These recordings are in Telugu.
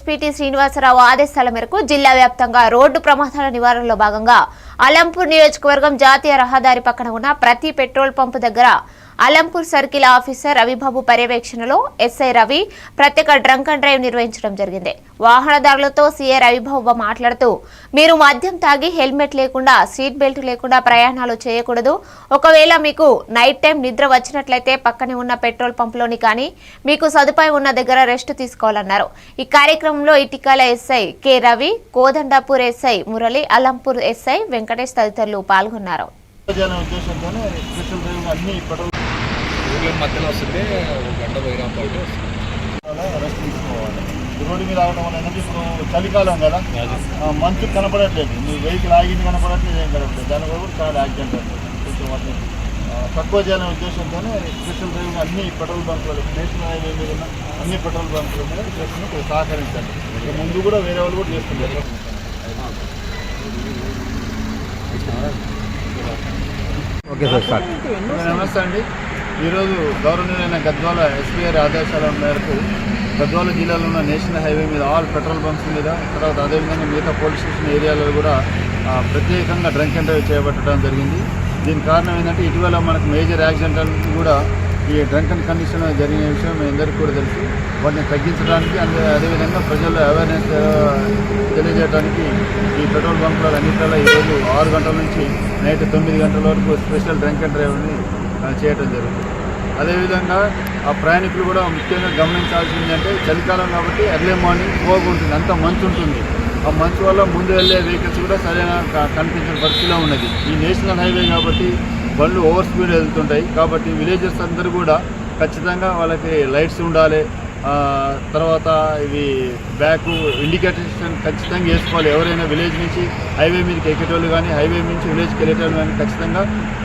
పిటి శ్రీనివాసరావు ఆదేశాల మేరకు జిల్లా వ్యాప్తంగా రోడ్డు ప్రమాదాల నివారణలో భాగంగా అలంపూర్ నియోజకవర్గం జాతీయ రహదారి పక్కన ఉన్న ప్రతి పెట్రోల్ పంపు దగ్గర అలంపూర్ సర్కిల్ ఆఫీసర్ రవిబాబు పర్యవేక్షణలో ఎస్ఐ రవి ప్రత్యేక డ్రంక్ అండ్ డ్రైవ్ నిర్వహించడం జరిగింది. వాహనదారులతో సీఏ రవిబాబు మాట్లాడుతూ మీరు మద్యం తాగి హెల్మెట్ లేకుండా సీట్ బెల్ట్ లేకుండా ప్రయాణాలు చేయకూడదు. ఒకవేళ మీకు నైట్ టైం నిద్ర వచ్చినట్లయితే పక్కనే ఉన్న పెట్రోల్ పంపులోని కానీ మీకు సదుపాయం ఉన్న దగ్గర రెస్ట్ తీసుకోవాలన్నారు. ఈ కార్యక్రమంలో Itikala SI K Ravi Kodandapur SI Murali Alampur SI Venkatesh తదితరులు పాల్గొన్నారు. స్పెషల్ ఊర్ల మధ్యలో వస్తుంటే ఒక గంట పోయినా పాటు. వస్తుంది రెస్ట్ తీసుకోవాలి రోడ్డు మీద రావడం వల్ల ఏంటంటే ఇప్పుడు చలికాలం కదా. ఆ, మంచు కనపడట్లేదు. మీ వెహికల్ ఆగింది కనపడట్లేదు ఏం కనపడలేదు దానివల్ల కూడా చాలా యాక్సిడెంట్ అవుతుంది. కొంచెం వాటిని తక్కువ చేయాలనే ఉద్దేశంతోనే స్పెషల్ డ్రైవ్ అన్ని పెట్రోల్ బంకులు నేషనల్ హైవే మీద ఉన్న అన్ని పెట్రోల్ బంకుల మీద సహకరించండి ఇక ముందు కూడా వేరే వాళ్ళు కూడా చేస్తున్నారు ఓకే సార్ సార్. నమస్తే అండి. ఈరోజు గౌరవనీయులైన గద్వాల ఎస్పీఆర్ ఆదేశాల మేరకు గద్వాల జిల్లాలో ఉన్న నేషనల్ హైవే మీద ఆల్ పెట్రోల్ బంక్స్ మీద తర్వాత అదేవిధంగా మిగతా పోలీస్ స్టేషన్ ఏరియాలో కూడా ప్రత్యేకంగా డ్రంక్ అండ్ డ్రైవ్ చేపట్టడం జరిగింది. దీని కారణం ఏంటంటే ఇటీవల మనకు మేజర్ యాక్సిడెంట్ కూడా ఈ డ్రంక్ అండ్ కండిషన్ జరిగిన విషయం మీ అందరికీ కూడా తెలుసు. వాటిని తగ్గించడానికి అందే అదేవిధంగా ప్రజల్లో అవేర్నెస్ తెలియజేయడానికి ఈ పెట్రోల్ బంకుల అన్నింటిలో ఈరోజు ఆరు గంటల నుంచి నైట్ తొమ్మిది గంటల వరకు స్పెషల్ డ్రంక్ అండ్ డ్రైవ్ని చేయటం జరుగుతుంది. అదేవిధంగా ఆ ప్రయాణికులు కూడా ముఖ్యంగా గమనించాల్సింది అంటే చలికాలం కాబట్టి ఎర్లీ మార్నింగ్ ఫోగ్ ఉంటుంది అంత మంచు ఉంటుంది. ఆ మంచు వల్ల ముందు వెళ్ళే వెహికల్స్ కూడా సరైన కనిపించిన పరిస్థితిలో ఉన్నది. ఈ నేషనల్ హైవే కాబట్టి బండ్లు ఓవర్ స్పీడ్ వెళ్తుంటాయి. కాబట్టి విలేజెస్ అందరూ కూడా ఖచ్చితంగా వాళ్ళకి లైట్స్ ఉండాలి తర్వాత ఇవి బ్యాక్ ఇండికేటర్స్ ఖచ్చితంగా వేసుకోవాలి. ఎవరైనా విలేజ్ నుంచి హైవే మీదకి ఎక్కేటోళ్ళు కానీ హైవే నుంచి విలేజ్కి వెళ్ళేటోళ్ళు కానీ ఖచ్చితంగా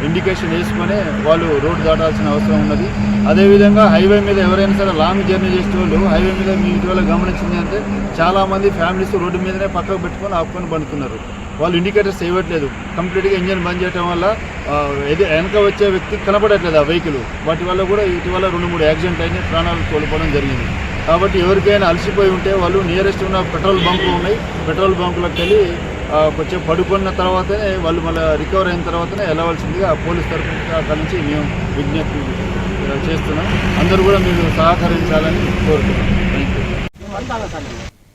ఇండికేషన్ వేసుకొని వాళ్ళు రోడ్డు దాటాల్సిన అవసరం ఉన్నది. అదేవిధంగా హైవే మీద ఎవరైనా సరే లాంగ్ జర్నీ చేసే వాళ్ళు హైవే మీద మీ ఇటీవల గమనించింది అంటే చాలామంది ఫ్యామిలీస్ రోడ్డు మీదనే పక్కకు పెట్టుకొని ఆపుకొని పడుతున్నారు. వాళ్ళు ఇండికేటర్స్ ఇవ్వట్లేదు. కంప్లీట్గా ఇంజన్ బంద్ చేయడం వల్ల ఆ, వెనక వచ్చే వ్యక్తి కనపడట్లేదు ఆ వెహికల్. వాటి వల్ల కూడా ఇటీవల రెండు మూడు యాక్సిడెంట్ అయినాయి ప్రాణాలు కోల్పోవడం జరిగింది. కాబట్టి ఎవరికైనా అలసిపోయి ఉంటే వాళ్ళు నియరెస్ట్ ఉన్న పెట్రోల్ బంకులు ఉన్నాయి. పెట్రోల్ బంకులకు వెళ్ళి కొంచెం పడుకున్న తర్వాతనే వాళ్ళు మళ్ళీ రికవర్ అయిన తర్వాతనే వెళ్ళవలసిందిగా పోలీస్ తరఫు అక్కడి నుంచి మేము విజ్ఞప్తి చేస్తున్నాం. అందరూ కూడా మీరు సహకరించాలని కోరుతున్నాం థ్యాంక్ యూ